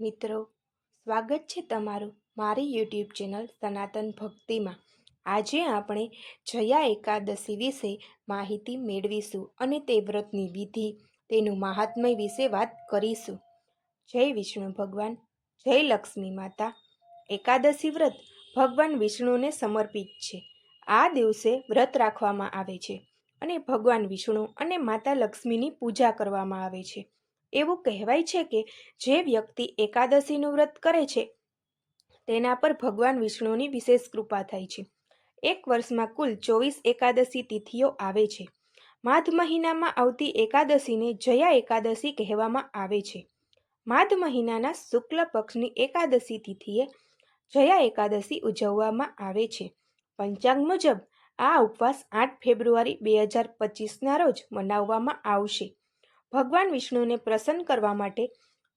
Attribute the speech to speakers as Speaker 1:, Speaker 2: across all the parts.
Speaker 1: મિત્રો, સ્વાગત છે તમારું મારી યુટ્યુબ ચેનલ સનાતન ભક્તિમાં. આજે આપણે જયા એકાદશી વિશે માહિતી મેળવીશું અને તે વ્રતની વિધિ, તેનું મહાત્મય વિશે વાત કરીશું. જય વિષ્ણુ ભગવાન, જય લક્ષ્મી માતા. એકાદશી વ્રત ભગવાન વિષ્ણુને સમર્પિત છે. આ દિવસે વ્રત રાખવામાં આવે છે અને ભગવાન વિષ્ણુ અને માતા લક્ષ્મીની પૂજા કરવામાં આવે છે. એવું કહેવાય છે કે જે વ્યક્તિ એકાદશીનું વ્રત કરે છે, તેના પર ભગવાન વિષ્ણુની વિશેષ કૃપા થાય છે. એક વર્ષમાં કુલ ચોવીસ એકાદશી તિથિઓ આવે છે. માઘ મહિનામાં આવતી એકાદશીને જયા એકાદશી કહેવામાં આવે છે. માઘ મહિનાના શુક્લ પક્ષની એકાદશી તિથિએ જયા એકાદશી ઉજવવામાં આવે છે. પંચાંગ મુજબ આ ઉપવાસ આઠ ફેબ્રુઆરી બે હજાર પચીસના રોજ મનાવવામાં આવશે. ભગવાન વિષ્ણુને પ્રસન્ન કરવા માટે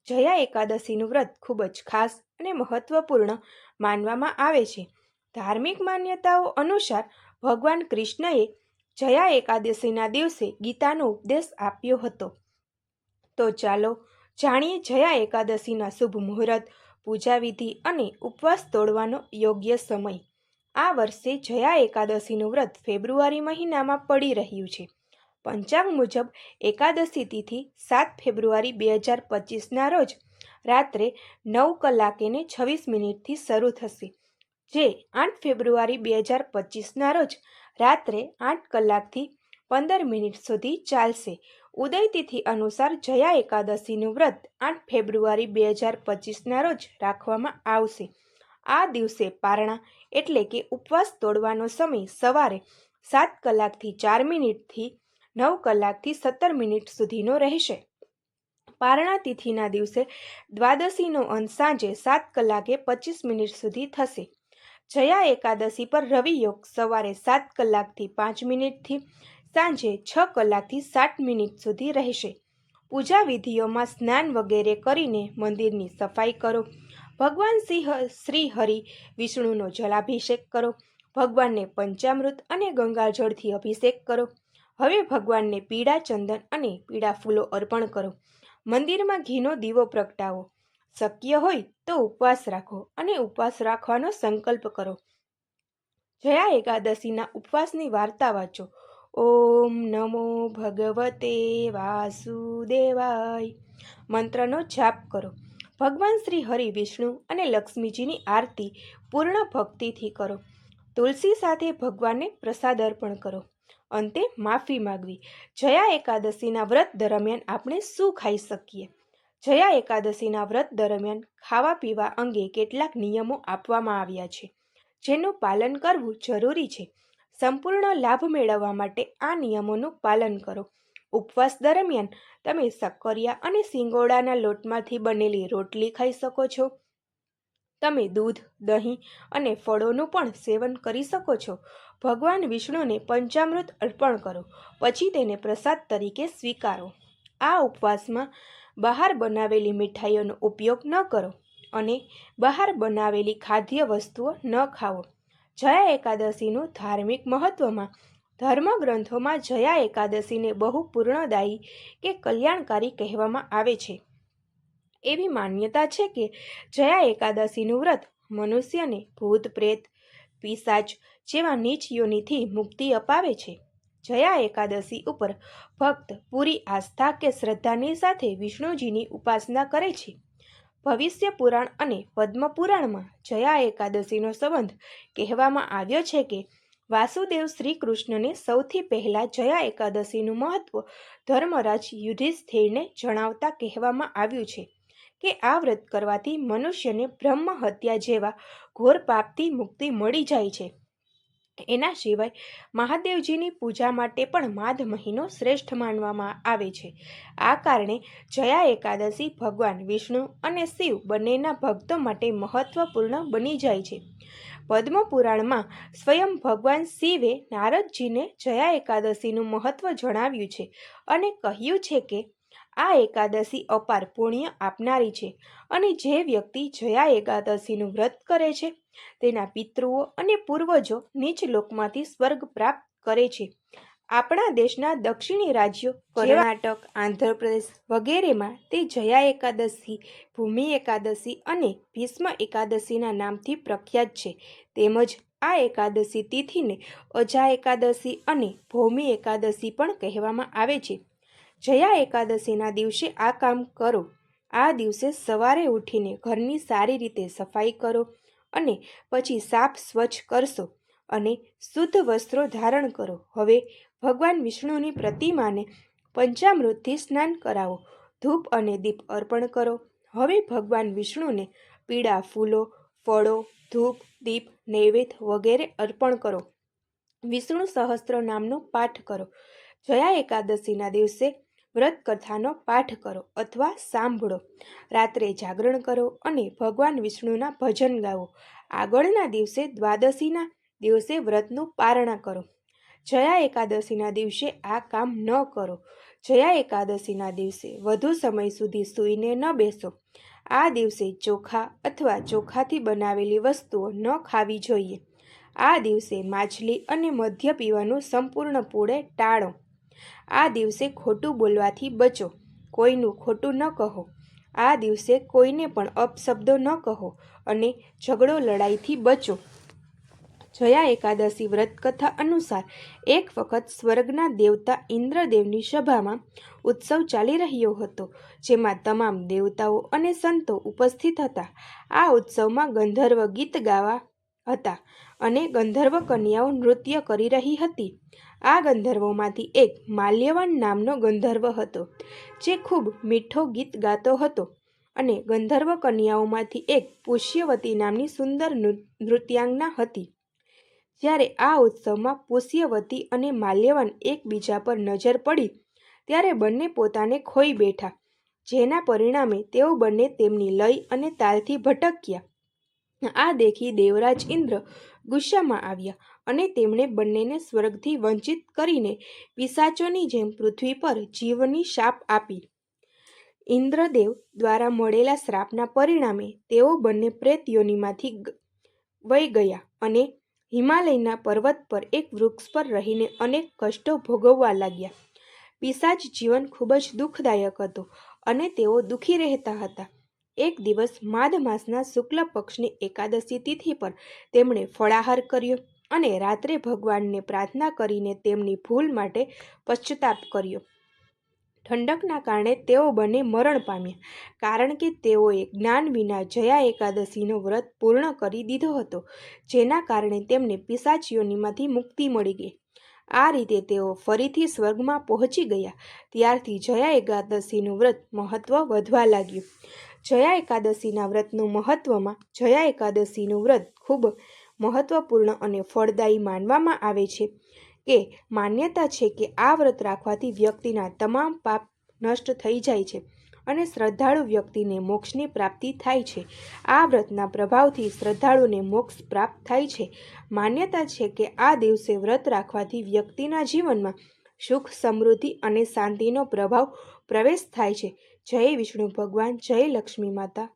Speaker 1: જયા એકાદશીનું વ્રત ખૂબ જ ખાસ અને મહત્વપૂર્ણ માનવામાં આવે છે. ધાર્મિક માન્યતાઓ અનુસાર ભગવાન કૃષ્ણએ જયા એકાદશીના દિવસે ગીતાનો ઉપદેશ આપ્યો હતો. તો ચાલો જાણીએ જયા એકાદશીના શુભ મુહૂર્ત પૂજાવિધિ અને ઉપવાસ તોડવાનો યોગ્ય સમય. આ વર્ષે જયા એકાદશીનું વ્રત ફેબ્રુઆરી મહિનામાં પડી રહ્યું છે. પંચાંગ મુજબ એકાદશી તિથિ સાત ફેબ્રુઆરી બે હજાર પચીસના રોજ રાત્રે નવ કલાકે ને છવ્વીસ મિનિટથી શરૂ થશે. જે આઠ ફેબ્રુઆરી બે હજાર પચીસના રોજ રાત્રે આઠ કલાકથી પંદર મિનિટ સુધી ચાલશે. ઉદય તિથિ અનુસાર જયા એકાદશીનું વ્રત આઠ ફેબ્રુઆરી બે હજાર પચીસના રોજ રાખવામાં આવશે. આ દિવસે પારણા એટલે કે ઉપવાસ તોડવાનો સમય સવારે સાત કલાકથી ચાર મિનિટથી નવ કલાકથી સત્તર મિનિટ સુધીનો રહેશે. પારણા તિથિના દિવસે દ્વાદશીનો અંત સાંજે સાત કલાકે પચીસ મિનિટ સુધી થશે. જયા એકાદશી પર રવિ યોગ સવારે સાત કલાકથી પાંચ મિનિટથી સાંજે છ કલાકથી સાત મિનિટ સુધી રહેશે. પૂજા વિધિઓમાં સ્નાન વગેરે કરીને મંદિરની સફાઈ કરો. ભગવાન સિંહ, શ્રી હરિ વિષ્ણુનો જલાભિષેક કરો. ભગવાનને પંચામૃત અને ગંગાજળથી અભિષેક કરો. હવે ભગવાનને પીળા ચંદન અને પીળા ફૂલો અર્પણ કરો. મંદિરમાં ઘીનો દીવો પ્રગટાવો. શક્ય હોય તો ઉપવાસ રાખો અને ઉપવાસ રાખવાનો સંકલ્પ કરો. જયા એકાદશીના ઉપવાસની વાર્તા વાંચો. ઓમ નમો ભગવતે વાસુદેવાય. મંત્રનો જાપ કરો. ભગવાન શ્રી હરિ વિષ્ણુ અને લક્ષ્મીજીની આરતી પૂર્ણ ભક્તિથી કરો. તુલસી સાથે ભગવાનને પ્રસાદ અર્પણ કરો. અંતે માફી માગવી. જયા એકાદશીના વ્રત દરમિયાન આપણે શું ખાઈ શકીએ? જયા એકાદશીના વ્રત દરમિયાન ખાવા પીવા અંગે કેટલાક નિયમો આપવામાં આવ્યા છે, જેનું પાલન કરવું જરૂરી છે. સંપૂર્ણ લાભ મેળવવા માટે આ નિયમોનું પાલન કરો. ઉપવાસ દરમિયાન તમે સક્કરિયા અને સિંગોડાના લોટમાંથી બનેલી રોટલી ખાઈ શકો છો. તમે દૂધ, દહીં અને ફળોનું પણ સેવન કરી શકો છો. ભગવાન વિષ્ણુને પંચામૃત અર્પણ કરો, પછી તેને પ્રસાદ તરીકે સ્વીકારો. આ ઉપવાસમાં બહાર બનાવેલી મીઠાઈઓનો ઉપયોગ ન કરો અને બહાર બનાવેલી ખાદ્ય વસ્તુઓ ન ખાઓ. જયા એકાદશીનું ધાર્મિક મહત્વમાં ધર્મગ્રંથોમાં જયા એકાદશીને બહુ પૂર્ણદાયી કે કલ્યાણકારી કહેવામાં આવે છે. એવી માન્યતા છે કે જયા એકાદશીનું વ્રત મનુષ્યને ભૂત, પ્રેત, પિશાચ જેવા નીચ યોનિથી મુક્તિ અપાવે છે. જયા એકાદશી ઉપર ભક્ત પૂરી આસ્થા કે શ્રદ્ધાની સાથે વિષ્ણુજીની ઉપાસના કરે છે. ભવિષ્ય પુરાણ અને પદ્મ પુરાણમાં જયા એકાદશીનો સંબંધ કહેવામાં આવ્યો છે કે વાસુદેવ શ્રી કૃષ્ણને સૌથી પહેલાં જયા એકાદશીનું મહત્વ ધર્મરાજ યુધિષ્ઠિરને જણાવતા કહેવામાં આવ્યું છે. કે આ વ્રત કરવાથી મનુષ્યને બ્રહ્મ હત્યા જેવા ઘોર પાપથી મુક્તિ મળી જાય છે. એના સિવાય મહાદેવજીની પૂજા માટે પણ માધ મહિનો શ્રેષ્ઠ માનવામાં આવે છે. આ કારણે જયા એકાદશી ભગવાન વિષ્ણુ અને શિવ બંનેના ભક્તો માટે મહત્વપૂર્ણ બની જાય છે. પદ્મ પુરાણમાં સ્વયં ભગવાન શિવે નારદજીને જયા એકાદશીનું મહત્વ જણાવ્યું છે અને કહ્યું છે કે આ એકાદશી અપાર પુણ્ય આપનારી છે અને જે વ્યક્તિ જયા એકાદશીનું વ્રત કરે છે તેના પિતૃઓ અને પૂર્વજો નીચ લોકમાંથી સ્વર્ગ પ્રાપ્ત કરે છે. આપણા દેશના દક્ષિણી રાજ્યો કર્ણાટક આંધ્રપ્રદેશ વગેરેમાં તે જયા એકાદશી ભૂમિ એકાદશી અને ભીષ્મ એકાદશીના નામથી પ્રખ્યાત છે. તેમજ આ એકાદશી તિથિને અજા એકાદશી અને ભૌમી એકાદશી પણ કહેવામાં આવે છે. જયા એકાદશીના દિવસે આ કામ કરો. આ દિવસે સવારે ઉઠીને ઘરની સારી રીતે સફાઈ કરો અને પછી સાફ સ્વચ્છ કરશો અને શુદ્ધ વસ્ત્રો ધારણ કરો. હવે ભગવાન વિષ્ણુની પ્રતિમાને પંચામૃતથી સ્નાન કરાવો. ધૂપ અને દીપ અર્પણ કરો. હવે ભગવાન વિષ્ણુને પીળા ફૂલો, ફળો, ધૂપ, દીપ, નૈવેદ્ય વગેરે અર્પણ કરો. વિષ્ણુ સહસ્ત્ર નામનો પાઠ કરો. જયા એકાદશીના દિવસે વ્રત કથાનો પાઠ કરો અથવા સાંભળો. રાત્રે જાગરણ કરો અને ભગવાન વિષ્ણુના ભજન ગાવો આગળના દિવસે દ્વાદશીના દિવસે વ્રતનું પારણા કરો. જયા એકાદશીના દિવસે આ કામ ન કરો. જયા એકાદશીના દિવસે વધુ સમય સુધી સૂઈને ન બેસો. આ દિવસે ચોખા અથવા ચોખાથી બનાવેલી વસ્તુઓ ન ખાવી જોઈએ. આ દિવસે માછલી અને મદ્ય પીવાનું સંપૂર્ણપણે ટાળો. આ દિવસે ખોટું બોલવાથી બચો. કોઈનું ખોટું ન કહો. આ દિવસે કોઈને પણ અપશબ્દો ન કહો અને ઝઘડો લડાઈથી બચો. જયા એકાદશી વ્રત કથા અનુસાર એક વખત સ્વર્ગના દેવતા ઇન્દ્રદેવની સભામાં ઉત્સવ ચાલી રહ્યો હતો, જેમાં તમામ દેવતાઓ અને સંતો ઉપસ્થિત હતા. આ ઉત્સવમાં ગંધર્વ ગીત ગાવા હતા અને ગંધર્વ કન્યાઓ નૃત્ય કરી રહી હતી. આ ગંધર્વોમાંથી એક માલ્યવાન નામનો ગંધર્વ હતો, જે ખૂબ મીઠો ગીત ગાતો હતો અને ગંધર્વ કન્યાઓમાંથી એક પુષ્યવતી નામની સુંદર નૃત્યાંગના હતી. જ્યારે આ ઉત્સવમાં પુષ્યવતી અને માલ્યવાન એકબીજા પર નજર પડી, ત્યારે બંને પોતાને ખોઈ બેઠા, જેના પરિણામે તેઓ બંને તેમની લય અને તાલથી ભટક્યા. આ દેખી દેવરાજ ઇન્દ્ર ગુસ્સામાં આવ્યા અને તેમણે બંનેને સ્વર્ગથી વંચિત કરીને પિશાચોની જેમ પૃથ્વી પર જીવની શાપ આપી. ઇન્દ્રદેવ દ્વારા મળેલા શ્રાપના પરિણામે તેઓ બંને પ્રેત યોનિમાંથી ગયા અને હિમાલયના પર્વત પર એક વૃક્ષ પર રહીને અનેક કષ્ટો ભોગવવા લાગ્યા. પિશાચ જીવન ખૂબ જ દુઃખદાયક હતું અને તેઓ દુઃખી રહેતા હતા. એક દિવસ માધ માસના શુક્લ પક્ષની એકાદશી તિથિ પર તેમણે ફળાહાર કર્યો. અને રાત્રે ભગવાનને પ્રાર્થના કરીને તેમની ભૂલ માટે પશ્ચાતાપ કર્યો. ઠંડકના કારણે તેઓ બંને મરણ પામ્યા, કારણ કે તેઓએ જ્ઞાન વિના જયા એકાદશીનો વ્રત પૂર્ણ કરી દીધો હતો, જેના કારણે તેમને પિશાચીઓનીમાંથી મુક્તિ મળી ગઈ. આ રીતે તેઓ ફરીથી સ્વર્ગમાં પહોંચી ગયા, ત્યારથી જયા એકાદશીનું વ્રત મહત્ત્વ વધવા લાગ્યું. જયા એકાદશીના વ્રતનું મહત્ત્વમાં જયા એકાદશીનું વ્રત ખૂબ મહત્ત્વપૂર્ણ અને ફળદાયી માનવામાં આવે છે. કે માન્યતા છે કે આ વ્રત રાખવાથી વ્યક્તિના તમામ પાપ નષ્ટ થઈ જાય છે અને શ્રદ્ધાળુ વ્યક્તિને મોક્ષની પ્રાપ્તિ થાય છે. આ વ્રતના પ્રભાવથી શ્રદ્ધાળુને મોક્ષ પ્રાપ્ત થાય છે. માન્યતા છે કે આ દિવસે વ્રત રાખવાથી વ્યક્તિના જીવનમાં સુખ, સમૃદ્ધિ અને શાંતિનો પ્રભાવ પ્રવેશ થાય છે. જય વિષ્ણુ ભગવાન, જય લક્ષ્મી માતા.